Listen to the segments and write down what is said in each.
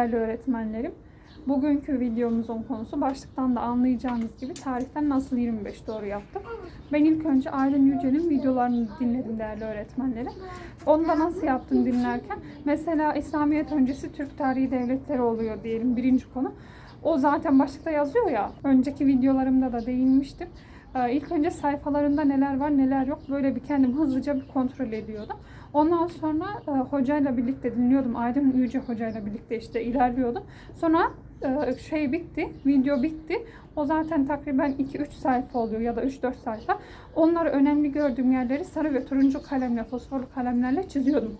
değerli öğretmenlerim. Bugünkü videomuzun konusu başlıktan da anlayacağınız gibi tarihten nasıl 25 doğru yaptım. Ben ilk önce Aylin Yücel'in videolarını dinledim değerli öğretmenlerim. Onu da nasıl yaptım dinlerken mesela İslamiyet öncesi Türk tarihi devletleri oluyor diyelim birinci konu. O zaten başlıkta yazıyor ya. Önceki videolarımda da değinmiştim. Ee, İlk önce sayfalarında neler var neler yok böyle bir kendim hızlıca bir kontrol ediyordum. Ondan sonra e, hocayla birlikte dinliyordum. Aydın Yüce hocayla birlikte işte ilerliyordum. Sonra e, şey bitti, video bitti. O zaten takriben 2-3 sayfa oluyor ya da 3-4 sayfa. Onları önemli gördüğüm yerleri sarı ve turuncu kalemle, fosforlu kalemlerle çiziyordum.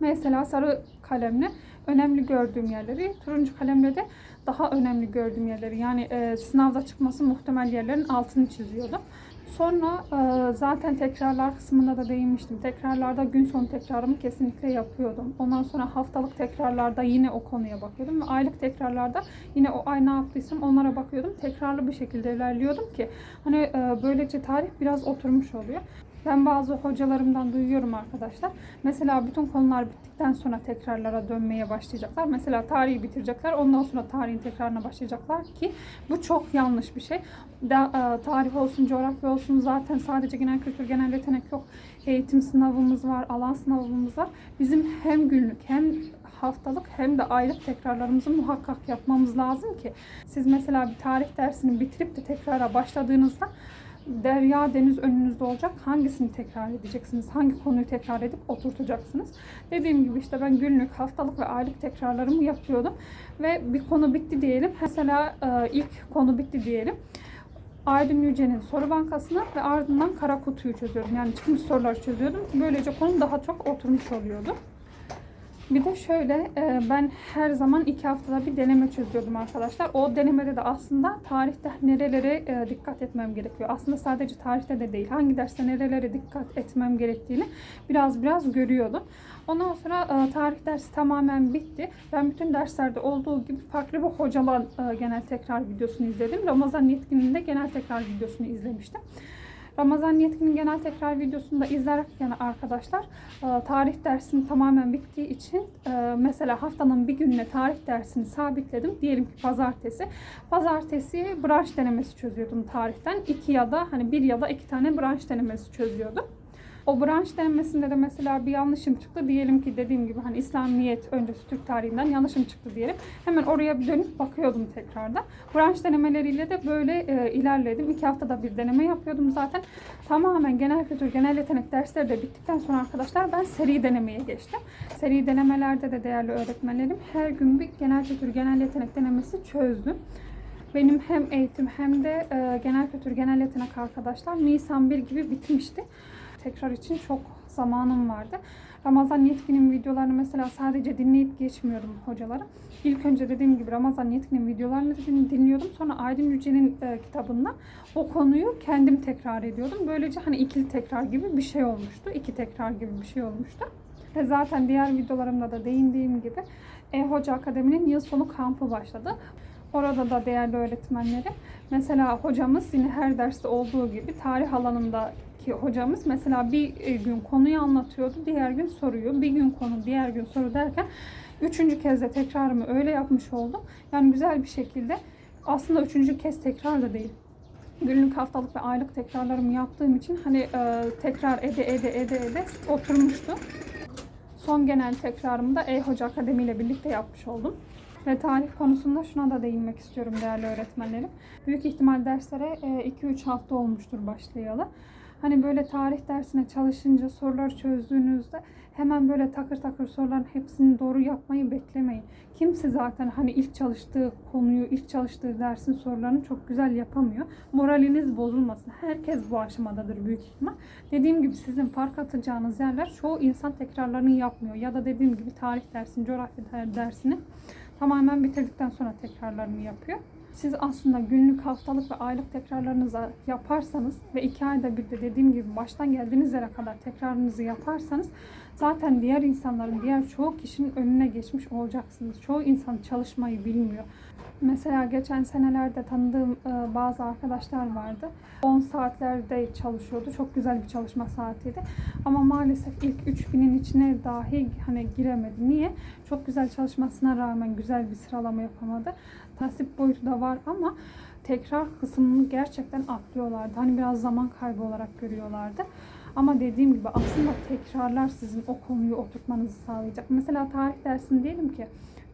Mesela sarı kalemle önemli gördüğüm yerleri, turuncu kalemle de daha önemli gördüğüm yerleri yani e, sınavda çıkması muhtemel yerlerin altını çiziyordum. Sonra e, zaten tekrarlar kısmında da değinmiştim. Tekrarlarda gün sonu tekrarımı kesinlikle yapıyordum. Ondan sonra haftalık tekrarlarda yine o konuya bakıyordum ve aylık tekrarlarda yine o ay ne yaptıysam onlara bakıyordum. Tekrarlı bir şekilde ilerliyordum ki hani e, böylece tarih biraz oturmuş oluyor. Ben bazı hocalarımdan duyuyorum arkadaşlar. Mesela bütün konular bittikten sonra tekrarlara dönmeye başlayacaklar. Mesela tarihi bitirecekler. Ondan sonra tarihin tekrarına başlayacaklar ki bu çok yanlış bir şey. Da, e, tarih olsun, coğrafya olsun zaten sadece genel kültür, genel yetenek yok. Eğitim sınavımız var, alan sınavımız var. Bizim hem günlük hem haftalık hem de aylık tekrarlarımızı muhakkak yapmamız lazım ki siz mesela bir tarih dersini bitirip de tekrara başladığınızda derya deniz önünüzde olacak. Hangisini tekrar edeceksiniz? Hangi konuyu tekrar edip oturtacaksınız? Dediğim gibi işte ben günlük, haftalık ve aylık tekrarlarımı yapıyordum. Ve bir konu bitti diyelim. Mesela e, ilk konu bitti diyelim. Aydın Yüce'nin soru bankasını ve ardından kara kutuyu çözüyordum. Yani çıkmış soruları çözüyordum. Böylece konu daha çok oturmuş oluyordu. Bir de şöyle e, ben her zaman iki haftada bir deneme çözüyordum arkadaşlar. O denemede de aslında tarihte nerelere e, dikkat etmem gerekiyor. Aslında sadece tarihte de değil. Hangi derste nerelere dikkat etmem gerektiğini biraz biraz görüyordum. Ondan sonra e, tarih dersi tamamen bitti. Ben bütün derslerde olduğu gibi farklı bir hocadan genel tekrar videosunu izledim. Ramazan Yetkin'in de genel tekrar videosunu izlemiştim. Ramazan Yetkin'in genel tekrar videosunu da izlerken arkadaşlar e, tarih dersinin tamamen bittiği için e, mesela haftanın bir gününe tarih dersini sabitledim. Diyelim ki pazartesi. Pazartesi branş denemesi çözüyordum tarihten. iki ya da hani bir ya da iki tane branş denemesi çözüyordum. O branş denemesinde de mesela bir yanlışım çıktı. Diyelim ki dediğim gibi hani İslamiyet öncesi Türk tarihinden yanlışım çıktı diyelim. Hemen oraya bir dönüp bakıyordum tekrarda. Branş denemeleriyle de böyle e, ilerledim. İki haftada bir deneme yapıyordum zaten. Tamamen genel kültür, genel yetenek dersleri de bittikten sonra arkadaşlar ben seri denemeye geçtim. Seri denemelerde de değerli öğretmenlerim her gün bir genel kültür, genel yetenek denemesi çözdüm. Benim hem eğitim hem de e, genel kültür, genel yetenek arkadaşlar Nisan 1 gibi bitmişti tekrar için çok zamanım vardı. Ramazan Yetkin'in videolarını mesela sadece dinleyip geçmiyordum hocaları. İlk önce dediğim gibi Ramazan Yetkin'in videolarını dinliyordum. Sonra Aydın Yücel'in e, kitabından o konuyu kendim tekrar ediyordum. Böylece hani ikili tekrar gibi bir şey olmuştu. İki tekrar gibi bir şey olmuştu. Ve zaten diğer videolarımda da değindiğim gibi E-Hoca Akademi'nin yıl sonu kampı başladı. Orada da değerli öğretmenlerim. Mesela hocamız yine her derste olduğu gibi tarih alanında ki hocamız mesela bir e, gün konuyu anlatıyordu, diğer gün soruyu, bir gün konu, diğer gün soru derken üçüncü kez de tekrarımı öyle yapmış oldum. Yani güzel bir şekilde aslında üçüncü kez tekrar da değil. Günlük, haftalık ve aylık tekrarlarımı yaptığım için hani e, tekrar ede ede ede ede oturmuştu. Son genel tekrarımı da E-Hoca Akademi ile birlikte yapmış oldum. Ve tarih konusunda şuna da değinmek istiyorum değerli öğretmenlerim. Büyük ihtimal derslere 2-3 e, hafta olmuştur başlayalı. Hani böyle tarih dersine çalışınca soruları çözdüğünüzde hemen böyle takır takır soruların hepsini doğru yapmayı beklemeyin. Kimse zaten hani ilk çalıştığı konuyu, ilk çalıştığı dersin sorularını çok güzel yapamıyor. Moraliniz bozulmasın. Herkes bu aşamadadır büyük ihtimal. Dediğim gibi sizin fark atacağınız yerler çoğu insan tekrarlarını yapmıyor. Ya da dediğim gibi tarih dersini, coğrafya dersini tamamen bitirdikten sonra tekrarlarını yapıyor. Siz aslında günlük, haftalık ve aylık tekrarlarınızı yaparsanız ve iki ayda bir de dediğim gibi baştan geldiğiniz yere kadar tekrarınızı yaparsanız Zaten diğer insanların, diğer çoğu kişinin önüne geçmiş olacaksınız. Çoğu insan çalışmayı bilmiyor. Mesela geçen senelerde tanıdığım e, bazı arkadaşlar vardı. 10 saatlerde çalışıyordu. Çok güzel bir çalışma saatiydi. Ama maalesef ilk 3000'in içine dahi hani giremedi. Niye? Çok güzel çalışmasına rağmen güzel bir sıralama yapamadı. Nasip boyutu da var ama tekrar kısmını gerçekten atlıyorlardı. Hani biraz zaman kaybı olarak görüyorlardı. Ama dediğim gibi aslında tekrarlar sizin o konuyu oturtmanızı sağlayacak. Mesela tarih dersini diyelim ki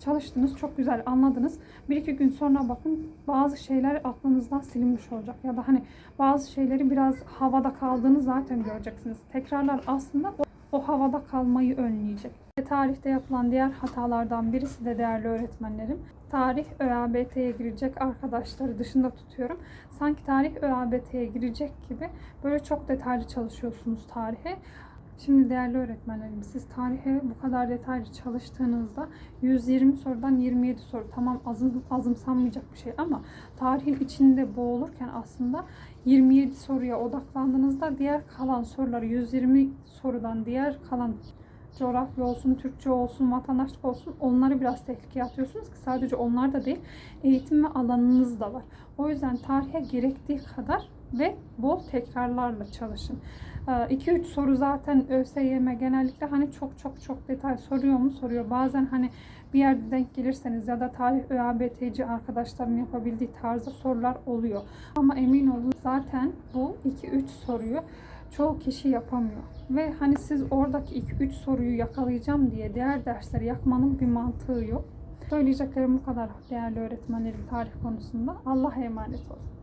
çalıştınız, çok güzel anladınız. Bir iki gün sonra bakın bazı şeyler aklınızdan silinmiş olacak. Ya da hani bazı şeyleri biraz havada kaldığını zaten göreceksiniz. Tekrarlar aslında o, o havada kalmayı önleyecek. Ve Tarihte yapılan diğer hatalardan birisi de değerli öğretmenlerim. Tarih ÖABT'ye girecek arkadaşları dışında tutuyorum. Sanki tarih ÖABT'ye girecek gibi böyle çok detaylı çalışıyorsunuz tarihe. Şimdi değerli öğretmenlerim siz tarihe bu kadar detaylı çalıştığınızda 120 sorudan 27 soru tamam azım, azımsanmayacak bir şey ama tarihin içinde boğulurken aslında 27 soruya odaklandığınızda diğer kalan soruları 120 sorudan diğer kalan coğrafya olsun, Türkçe olsun, vatandaşlık olsun onları biraz tehlikeye atıyorsunuz ki sadece onlar da değil eğitim ve alanınız da var. O yüzden tarihe gerektiği kadar ve bol tekrarlarla çalışın. 2-3 soru zaten ÖSYM genellikle hani çok çok çok detay soruyor mu soruyor. Bazen hani bir yerde denk gelirseniz ya da tarih ÖABT'ci arkadaşların yapabildiği tarzda sorular oluyor. Ama emin olun zaten bu 2-3 soruyu çoğu kişi yapamıyor. Ve hani siz oradaki 2-3 soruyu yakalayacağım diye diğer dersleri yakmanın bir mantığı yok. Söyleyeceklerim bu kadar değerli öğretmenlerim tarih konusunda. Allah'a emanet olun.